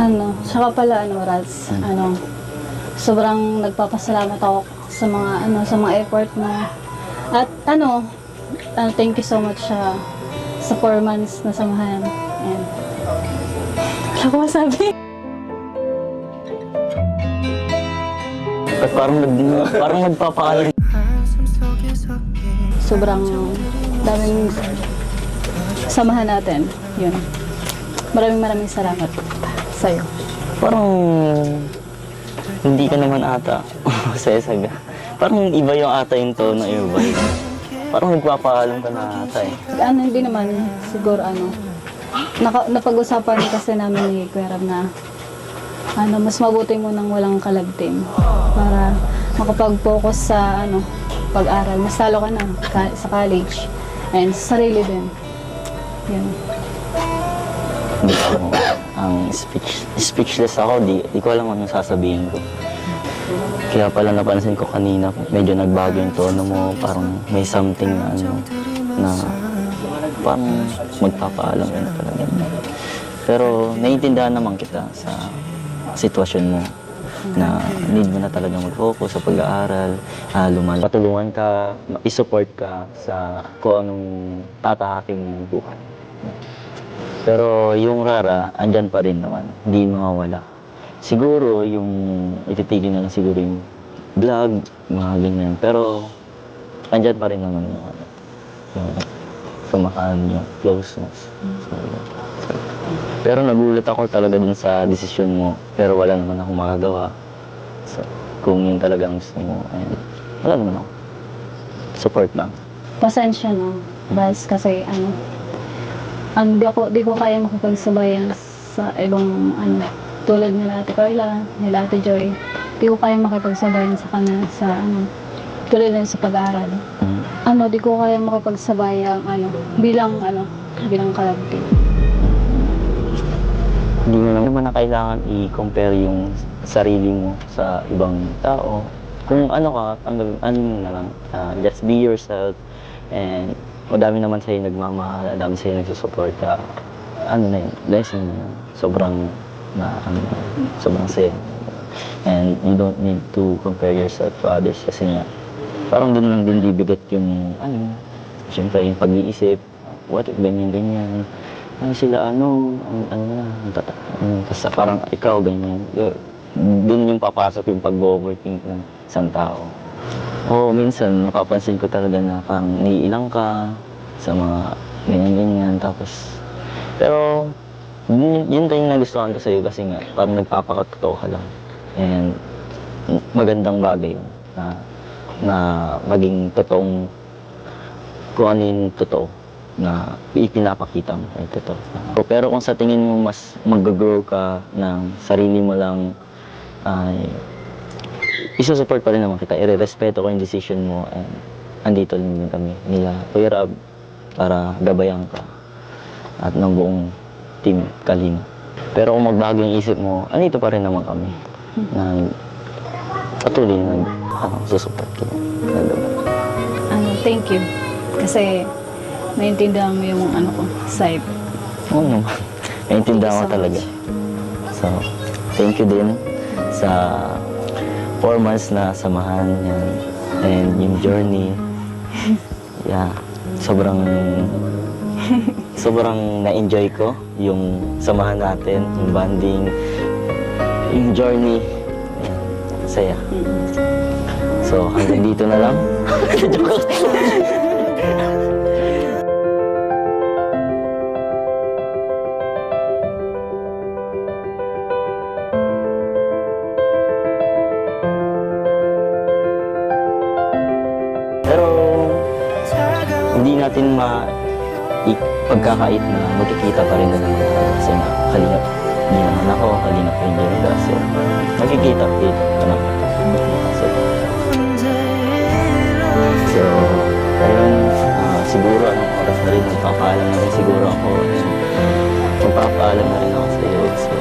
Ano, saka pala ano, Raz, ano, sobrang nagpapasalamat ako sa mga ano, sa mga effort mo. At ano, ano thank you so much sa sa four months na samahan. And, wala ko masabi. At parang, nag, parang nagpapaalam. Sobrang daming samahan natin. Yun. Maraming maraming salamat sa'yo. Parang hindi ka naman ata masaya Parang iba yung ata yung tono, iba yung Parang nagpapaalam ka na ata eh. Ano, hindi naman, siguro ano, naka, napag-usapan kasi namin ni Kuya Ram na ano, mas mabuti mo nang walang kalagtim para makapag-focus sa ano, pag-aral. Mas talo ka na ka- sa college and sa sarili din. Yun. Hindi ko, ang speech, speechless ako, di, di ko alam anong sasabihin ko. Kaya pala napansin ko kanina, medyo nagbago yung tono mo, parang may something na ano, na parang magpapaalam na talaga. Pero naiintindihan naman kita sa sitwasyon mo na need mo na talaga mag-focus sa pag-aaral, uh, lumal. Patulungan ka, i-support ka sa kung anong tatahaking mong buhay. Pero yung rara, andyan pa rin naman. Hindi mawawala. Siguro, yung ititigil na lang siguro yung vlog, mga ganyan. Pero, andyan pa rin naman yung ano, yung samahan yung closeness. So, yun. pero nagulat ako talaga dun sa desisyon mo. Pero wala naman akong makagawa. So, kung yun talaga ang gusto mo, ayun, wala naman ako. Support lang. Pasensya na, Bas, kasi ano, ano, di ako, di ko kaya makipagsabayan sa ibang ano, tulad nila Ate Carla, nila Ate Joy. Di ko kaya makipagsabayan sa kanila sa ano, tulad din sa pag-aaral. Mm. Ano, di ko kaya makipagsabayan ano, bilang ano, bilang kalabti. Hindi mo naman na kailangan i-compare yung sarili mo sa ibang tao. Kung ano ka, ang, ano mo na lang, ah, just be yourself. And madami naman sa'yo nagmamahal, madami sa'yo nagsusuporta. Ano na yun, blessing na yun. Sobrang, na, ano, sobrang saya. And you don't need to compare yourself to others kasi nga, parang doon lang din bibigat yung, ano, syempre yung pag-iisip, what if ganyan, ganyan, ano sila, ano, ano, na, tata, ano, basta parang ikaw, ganyan. Do- Doon yung papasok yung pag-overthink ng isang tao. Oo, minsan, napapansin ko talaga na parang naiilang ka sa mga ganyan-ganyan, tapos, pero, yun, yun din yung nagustuhan ko sa'yo kasi nga, parang nagpapakatotoo ka lang. And, magandang bagay yun, na, na maging totoong kung ano yung totoo na ipinapakita mo ay totoo. Pero kung sa tingin mo mas mag-grow ka ng sarili mo lang ay isusupport pa rin naman kita. Irerespeto ko yung decision mo and andito din kami nila Kuya Rab para gabayan ka at ng buong team Kalinga. Pero kung magbago yung isip mo, andito pa rin naman kami na patuloy na ano, susupport kita. Gagabayan. Ano, thank you. Kasi, naiintindihan mo yung ano ko, side. Oo naman. Naintindihan ko so talaga. So, thank you din sa four months na samahan yan. And yung journey. Yeah. Sobrang sobrang na-enjoy ko yung samahan natin, yung bonding, yung journey. Ayan, saya. So, hanggang dito na lang. Joke lang. natin ma pagkakait na magkikita pa rin na naman tayo kasi nga kalingap hindi naman ako, kalingap rin yung. So, magkikita kita pa naman. So, so ayun, ah, siguro anong oras na rin magpapaalam na rin siguro ako. Magpapaalam na rin ako sa iyo. So,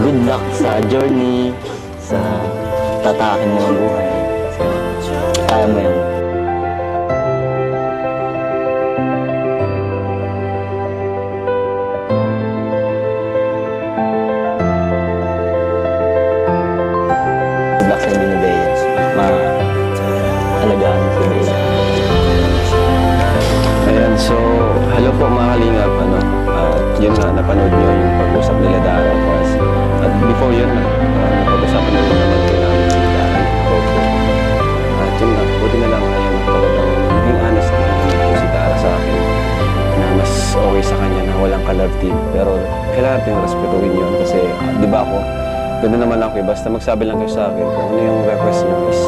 good luck sa journey, sa tatakin mo ang buhay. So, kaya mo yan. Din ni Bea. Ma-alagaan si Bea. Ayan, so, hello po mga kalingap, ano, at yun nga, napanood nyo yung pag-usap nila Dara Paz. At before yun, uh, napag-usapan na naman ko namin si Dara at yun nga, buti na lang ngayon, talagang naging honest na po si Dara sa akin na mas okay sa kanya na walang ka-love team. Pero kailangan natin respetuhin yun kasi, ah, di ba ako, ganoon naman ako eh, basta magsabi lang kayo sa akin kung ano yung request niyo is,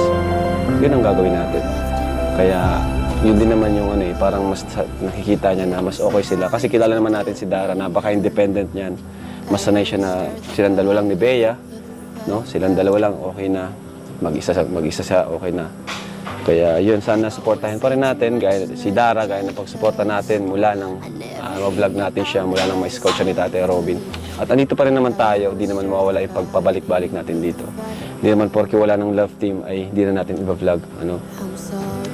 yun ang gagawin natin. Kaya yun din naman yung ano eh, parang mas nakikita niya na mas okay sila. Kasi kilala naman natin si Dara, napaka-independent niyan. Mas sanay siya na silang dalawa lang ni Bea, no? Silang dalawa lang, okay na. Mag-isa, sa- mag-isa siya, okay na. Kaya yun, sana supportahin pa rin natin, gaya si Dara, gaya na pagsuporta natin mula nang uh, vlog natin siya, mula nang may scout siya ni Tate Robin. At andito pa rin naman tayo, di naman mawawala yung pagpabalik-balik natin dito. Di naman porke wala ng love team ay di na natin iba-vlog, ano?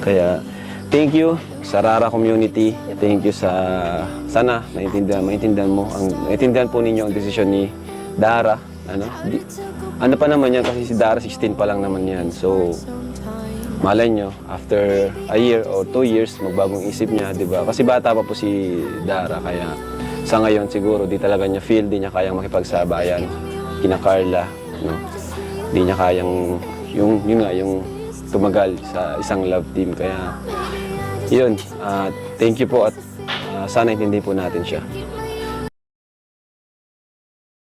Kaya thank you sa Rara community. Thank you sa sana maintindihan, maintindihan mo ang maintindihan po ninyo ang desisyon ni Dara, ano? Di, ano pa naman yan kasi si Dara 16 pa lang naman yan. So malay nyo, after a year or two years, magbagong isip niya, di ba? Kasi bata pa po si Dara, kaya sa ngayon siguro di talaga niya feel, di niya kayang makipagsabayan kina Carla, no? Di niya kayang, yung, yun nga, yung tumagal sa isang love team. Kaya, yun, ah, thank you po at ah, sana intindi po natin siya.